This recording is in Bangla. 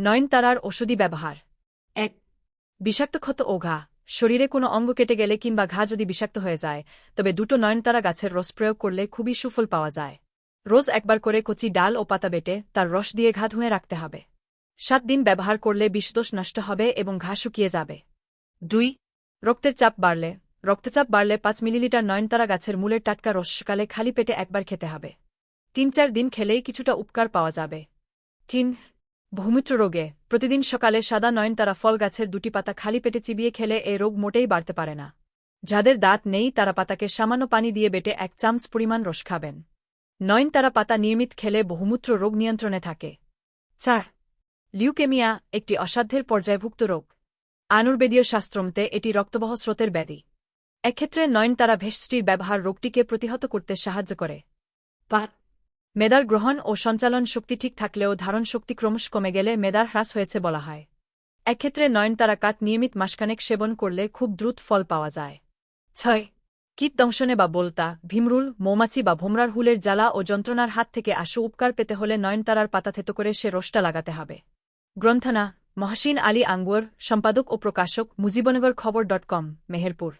নয়নতারার ওষুধি ব্যবহার। এক, বিষাক্ত ক্ষত ও ঘা। শরীরে কোনো অঙ্গ কেটে গেলে কিংবা ঘা যদি বিষাক্ত হয়ে যায়, তবে দুটো নয়নতারা গাছের রস প্রয়োগ করলে খুবই সুফল পাওয়া যায়। রোজ একবার করে কচি ডাল ও পাতা বেটে তার রস দিয়ে ঘা ধুয়ে রাখতে হবে। সাত দিন ব্যবহার করলে বিষদোষ নষ্ট হবে এবং ঘা শুকিয়ে যাবে। দুই, রক্তের চাপ বাড়লে। রক্তচাপ বাড়লে পাঁচ মিলিলিটার নয়নতারা গাছের মূলের টাটকা রস সকালে খালি পেটে একবার খেতে হবে। তিন চার দিন খেলেই কিছুটা উপকার পাওয়া যাবে। তিন বহুমূত্র রোগে প্রতিদিন সকালে সাদা নয়নতারা ফল গাছের দুটি পাতা খালি পেটে চিবিয়ে খেলে এ রোগ মোটেই বাড়তে পারে না। যাদের দাঁত নেই, তারা পাতাকে সামান্য পানি দিয়ে বেটে এক চামচ পরিমাণ রস খাবেন। নয়নতারা পাতা নিয়মিত খেলে বহুমূত্র রোগ নিয়ন্ত্রণে থাকে। চার, লিউকেমিয়া একটি অসাধ্যের পর্যায়ভুক্ত রোগ। আনুর্বেদীয় শাস্ত্রমতে এটি রক্তবহ স্রোতের ব্যাধি। এক্ষেত্রে নয়নতারা ভেষটির ব্যবহার রোগটিকে প্রতিহত করতে সাহায্য করে। পাঁচ মেদার গ্রহণ ও সঞ্চালন শক্তি ঠিক থাকলেও ধারণ শক্তি ক্রমশ কমে গেলে মেদার হ্রাস হয়েছে বলা হয়। এক্ষেত্রে নয়নতারা কাঠ নিয়মিত মাসখানেক সেবন করলে খুব দ্রুত ফল পাওয়া যায়। ছয়, কীট দংশনে বা বলতা, ভীমরুল, মৌমাছি বা ভোমরার হুলের জ্বালা ও যন্ত্রণার হাত থেকে আশু উপকার পেতে হলে নয়নতারার পাতা থেতো করে সে রসটা লাগাতে হবে। গ্রন্থনা, মহসিন আলী আঙ্গুয়ার সম্পাদক ও প্রকাশক, মুজিবনগর খবর ডট কম, মেহেরপুর।